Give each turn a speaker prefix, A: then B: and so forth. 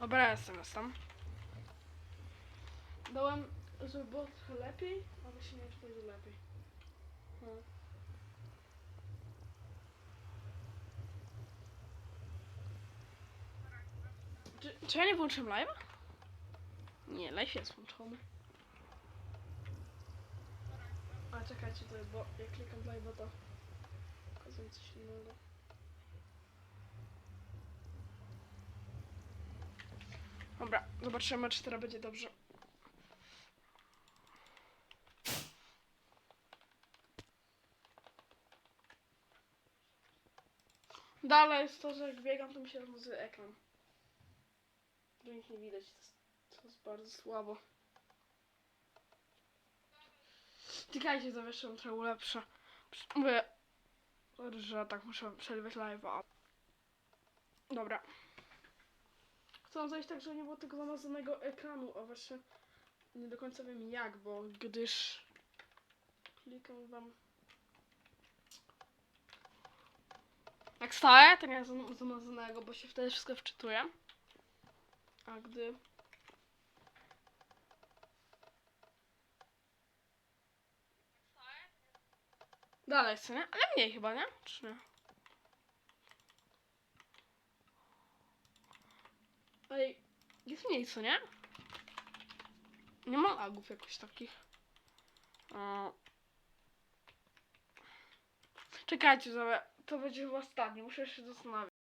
A: Dobra, jestem, jestem. Dałem, żeby było trochę lepiej, ale właśnie nie wiem, czy będzie lepiej. No. Czy, czy ja nie włączyłem live'a? Nie, live jest włączony. A czekajcie, to bo jak klikam live'a to pokazuje coś innego. Dobra, zobaczymy, czy teraz będzie dobrze. Dalej jest to, że jak biegam, to mi się rozmazuje ekran. Nic nie widać, to jest, to jest bardzo słabo. Czekajcie, zawieszam trochę ulepszę. Mówię, że tak muszę przerwać live'a. Dobra. Chcę zejść tak, żeby nie było tego zamazanego ekranu, a właśnie nie do końca wiem jak, bo gdyż klikam wam jak to nie zam- zamazanego, bo się wtedy wszystko wczytuje. A gdy Dalej chcę, nie? Ale mniej chyba, nie? Czy nie? Ej, jest mniej, co nie? Nie ma lagów jakoś takich. O. Czekajcie, to będzie chyba ostatni, muszę się zastanowić.